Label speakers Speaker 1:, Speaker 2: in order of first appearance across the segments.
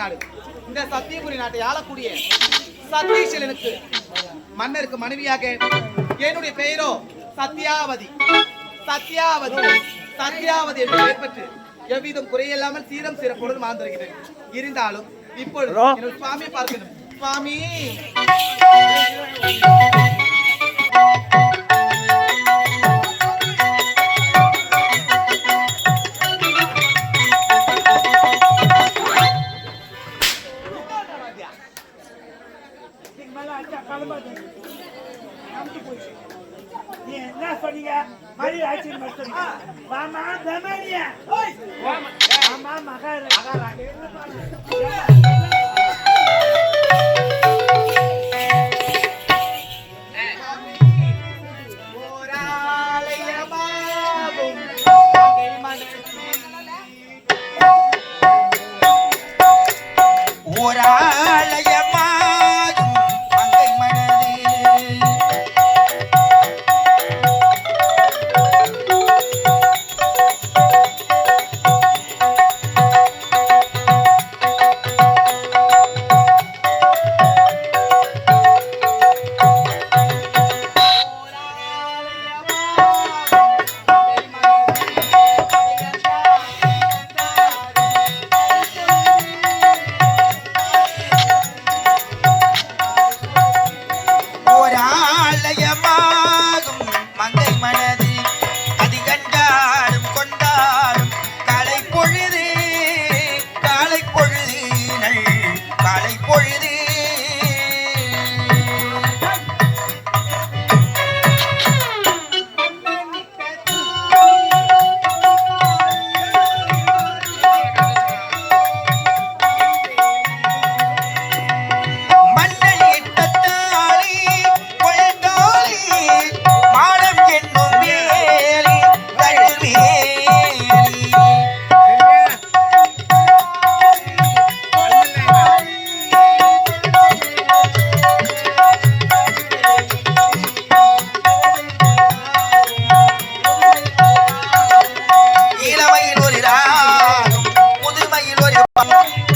Speaker 1: நாடு. இந்த சத்தியபுரி நாட்டை ஆளக்கூடிய சத்தீசலனுக்கு மன்னருக்கு மனைவியாக என்னுடைய பெயரோ சத்யாவதி. சத்யாவதி சத்யாவதி என்று பெயர் எவ்விதம் குறையில்லாமல் சீரம் சிறப்புடன் வாழ்ந்திருக்கிறேன் இருந்தாலும் இப்பொழுது என்னுடைய சுவாமி பார்க்கணும். சுவாமி!
Speaker 2: என்ன சொன்னீங்க? மறுபடியும் ஆட்சி மட்டும் மாமா தமனியா
Speaker 3: மாமா
Speaker 1: Maharaj What I Thank you.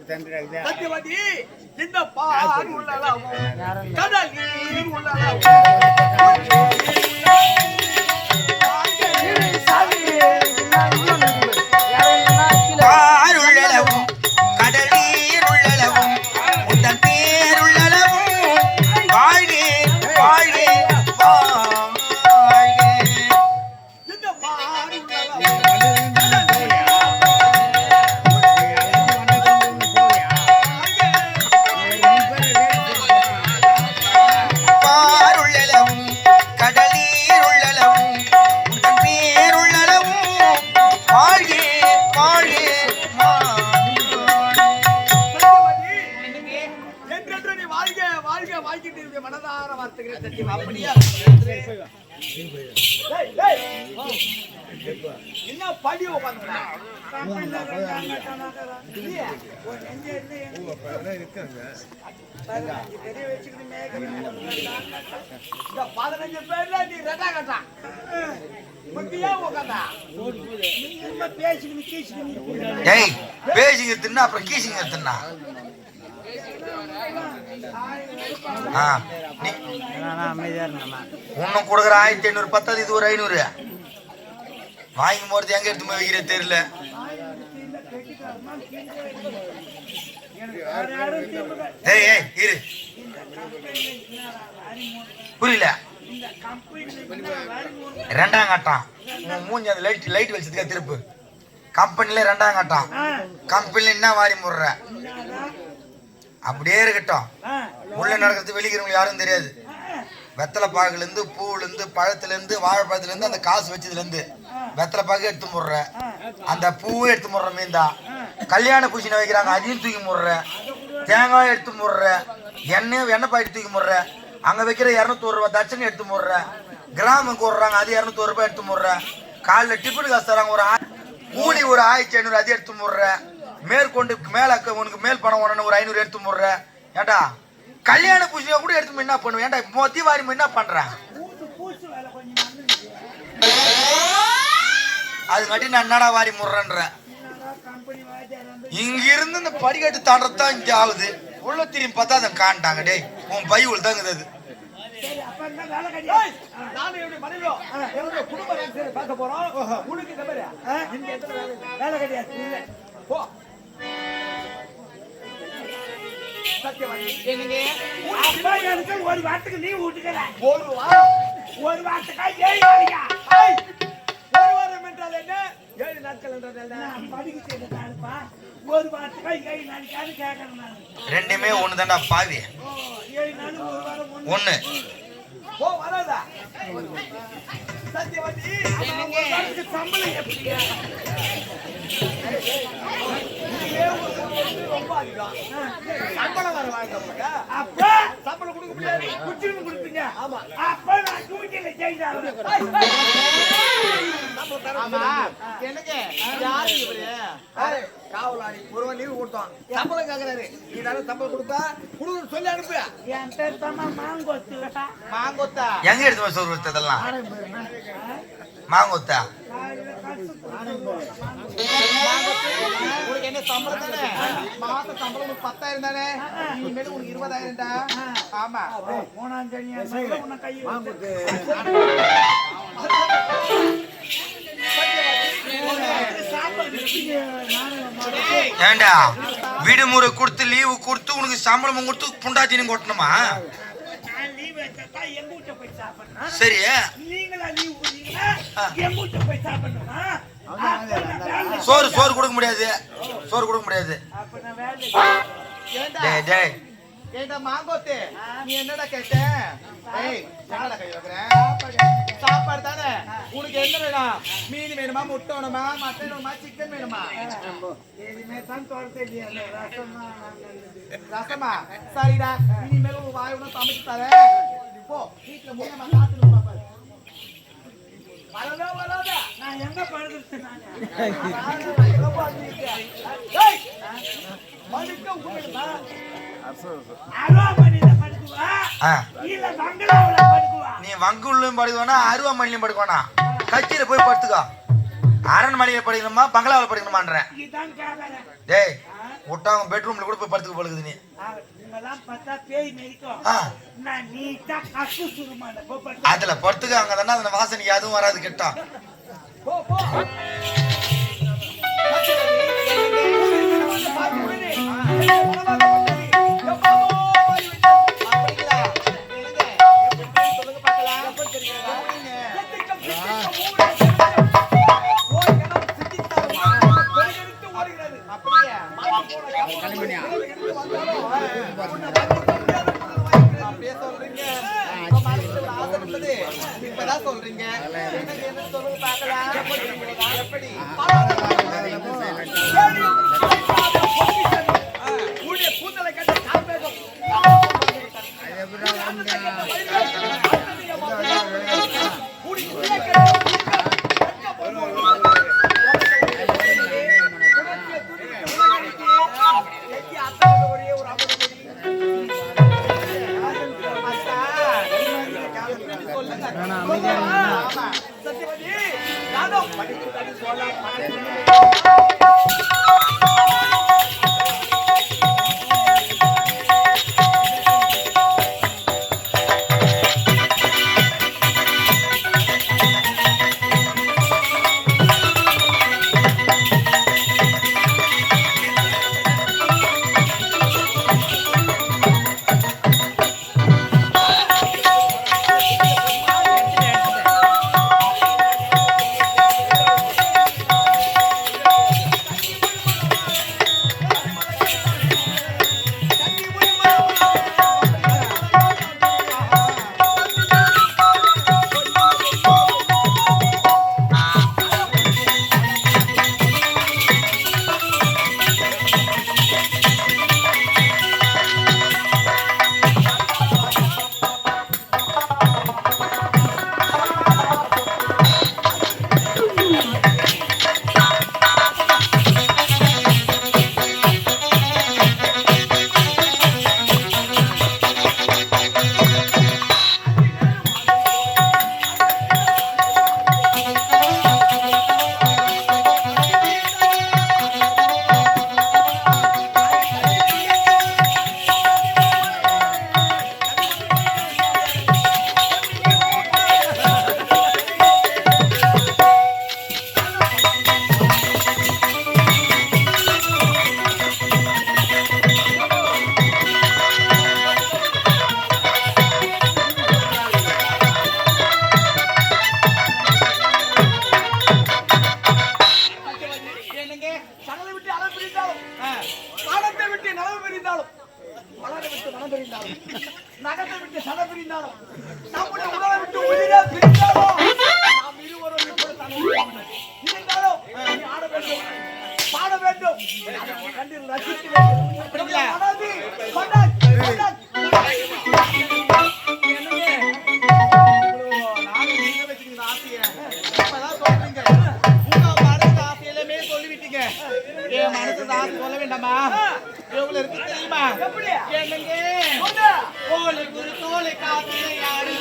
Speaker 1: கொடுத்தாங்க சத்தியவதி இந்த பால் உள்ளதாவும் கடல் நீர்
Speaker 2: சும்மா பேசிக்கின்னு கீசிக்கின்னு இருக்கிற.
Speaker 3: ஏய் பேசிங்க தின்னா அப்புறம் கீசிங்க தின்னா ஆ நீ கொடுக்குற ஆயிரத்தி ஐநூறு பத்தாது இது ஒரு ஐநூறு வாங்கி போறது எங்க எடுத்து போய் வைக்கிற தெரியல
Speaker 2: வேற யாரும் தீர்வு
Speaker 3: ஏய் ஏய் இரு. புரியல.
Speaker 2: இந்த கம்பெனில வரி மூணு
Speaker 3: ரெண்டாம் கட்டம். மூஞ்சி அந்த லைட் லைட் வச்சதுக்கா திருப்பு. கம்பெனில ரெண்டாம் கட்டம். கம்பெனில என்ன வாரி முடுற? அப்படியே இருக்கட்டும். உள்ள நடக்கிறது வெளிக்கிறவங்க யாரும் தெரியாது. வெத்தலை பாக்குல இருந்து பூவுல இருந்து பழத்துல இருந்து வாழைப்பழத்துல இருந்து அந்த காசு வச்சதுல இருந்து வெத்தலை பாக்கு எடுத்து முடுற. அந்த பூவை எடுத்து முடுற மீந்தா கல்யாண குஷினை வைக்கிறாங்க அதையும் தூக்கி முடுறேன். தேங்காய் எடுத்து முடுறேன். எண்ணெய் எண்ணெய் பாக்கெட் தூக்கி முடுறேன். அங்கே வைக்கிற இரநூத்தோரு ரூபா தட்சணை எடுத்து முடுறேன். கிராமம் கூடுறாங்க அது இரநூத்தோரு ரூபாய் எடுத்து முடுறேன். காலைல டிஃபன் காசு தராங்க ஒரு கூலி ஒரு ஆயிரத்தி ஐநூறு அது எடுத்து முடுறேன். மேற்கொண்டு மேல உனக்கு மேல் பணம் உடனே ஒரு ஐநூறு எடுத்து முடுறேன். ஏண்டா? கல்யாண பூஜையை கூட எடுத்து என்ன பண்ணுவேன். ஏன்டா இப்போ வாரி என்ன
Speaker 2: பண்ணுறேன் அது மட்டும்
Speaker 3: அதுங்காட்டி நான் என்னடா வாரி முடுறேன்றேன்.
Speaker 2: வாத்தியார் வந்து
Speaker 3: இங்க இருந்து இந்த படிக்கட்டு தாண்டத்தான் இங்க ஆகுது. உள்ள திரும்பி பார்த்தா அதை காண்டாங்க டேய் உன் அது
Speaker 4: போ.
Speaker 2: அப்பா எனக்கு ஒரு வாரத்துக்கு நீ விட்டுக்கல
Speaker 4: ஒரு வாரம்?
Speaker 2: ஒரு வாரத்துக்கா ஏழு
Speaker 4: ஒரு வாரம் என்றால் என்ன? ஏழு நாட்கள்
Speaker 2: செய்யறதாப்பா ஒரு வாரத்துக்கா ஏழு நாளைக்கான்னு கேட்கறேன் நான்.
Speaker 3: ரெண்டுமே ஒண்ணுதான்டா பாவி
Speaker 2: ஓ ஏழு நாள் ஒரு வாரம் ஒண்ணு.
Speaker 3: ஒண்ணு.
Speaker 4: போ வராதா? சத்தியவாதி
Speaker 2: சம்பளம் எப்படி?
Speaker 4: ரொம்ப அதிகம் சம்பளம் வர வாங்க
Speaker 2: அப்ப
Speaker 4: சம்பளம் கொடுக்க முடியாது
Speaker 2: கொடுப்பீங்க
Speaker 4: ஆமா
Speaker 2: அப்ப நான்
Speaker 1: ஆமா எனக்கு யாரு இவரு
Speaker 4: காவலாளி ஒருவன் லீவு கொடுத்தான் சம்பளம் கேக்குறாரு நீ தானே சம்பளம் கொடுப்ப கொடுன்னு சொல்லி அனுப்பு
Speaker 2: என் மாங்கொத்து
Speaker 1: மாங்கொத்தா
Speaker 3: எங்க எடுத்து சோறு வச்சதெல்லாம் மாங்கொத்தா
Speaker 1: என்ன சம்பளம் தானே? மாச சம்பளம் பத்தாயிரம் தானே? இனிமேல் உனக்கு ஆமா.
Speaker 2: வச்சுட்டு நானும் மாட்டேன்.
Speaker 1: ஏய்,
Speaker 3: ஏண்டா? விடுமுறை கொடுத்து லீவு கொடுத்து உனக்கு சம்பளம் கொடுத்து புண்டாச்சின்னு கொட்டணுமா. சரி.
Speaker 2: நீங்களா leave போய் சாப்பிடணுமா?
Speaker 3: சோறு சோறு கொடுக்க முடியாது. சோறு கொடுக்க முடியாது. டேய் டேய்.
Speaker 1: மாங்கோத்து? நீ என்னடா கேட்ட? ஏய் என்னடா கை வைக்கிறேன் சாப்பாடு தானே? உனக்கு என்ன வேணும்? மீன் வேணுமா முட்டை வேணுமா மட்டன் வேணுமா சிக்கன் வேணுமா?
Speaker 2: இனிமே தான் ரசம்?
Speaker 1: சரிடா. இனிமேல் உங்க வாய் ஒன்றும் சமைச்சு தரேன். போ வீட்டுல மூலமா காத்துட்டு பாப்பாரு
Speaker 4: வரதா வராதா
Speaker 2: நான் எங்க?
Speaker 3: நீ வங்குள்ளையும் படுக்கணும் அருவாமணிலையும் படுக்கணும் கட்சியில போய் படுத்துக்கோ. அரண்மனையில படிக்கணுமா பங்களாவில் படிக்கணுமான்றேன். டேய் விட்டாங்க பெட்ரூம்ல கூட போய் படுத்துக்க படுக்குது நீ. அதுல படுத்துக்க அங்க தானே அந்த வாசனைக்கு அதுவும் வராது கிட்ட.
Speaker 4: போ, போ. போல பாத்துக்க என் மனசு தான் சொல்ல வேண்டாமா? எவ்வளவு இருக்கு தெரியுமா என்னங்க தோலை
Speaker 1: குரு யாரு?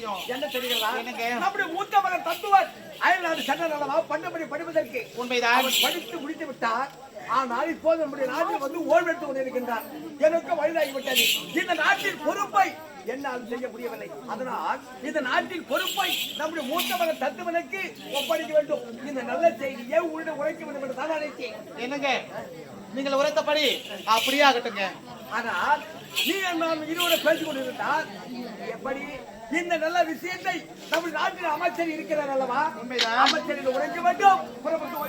Speaker 1: விஷயம்.
Speaker 4: என்ன தெரியுங்களா
Speaker 1: என்னங்க?
Speaker 4: நம்முடைய மூத்த மகன் தத்துவன் அயல்நாடு சென்ற அல்லவா பண்ணபடி படிப்பதற்கு
Speaker 1: உண்மைதான்.
Speaker 4: அவன் படித்து முடித்து விட்டார் ஆனால் இப்போது நம்முடைய நாட்டில் வந்து ஓய்வெடுத்துக் கொண்டிருக்கின்றார் எனக்கு வயதாகி விட்டது. இந்த நாட்டின் பொறுப்பை என்னால் செய்ய முடியவில்லை. அதனால் இந்த நாட்டின் பொறுப்பை நம்முடைய மூத்த மகன் தத்துவனுக்கு ஒப்படைக்க வேண்டும். இந்த நல்ல செய்தியை உன்னிடம் உரைக்க வேண்டும் என்று தான் நினைத்தேன்.
Speaker 1: என்னங்க? நீங்கள் உரைத்தபடி அப்படியே ஆகட்டுங்க
Speaker 4: ஆனால் நீ நான் இருவரை பேசிக் கொண்டிருந்தால் எப்படி இந்த நல்ல விஷயத்தை நம்முடைய நாட்டின் அமைச்சர் இருக்கிறார் அல்லவா
Speaker 1: உண்மைதான்.
Speaker 4: அமைச்சரின் உரைக்க வேண்டும்.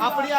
Speaker 1: அப்படியே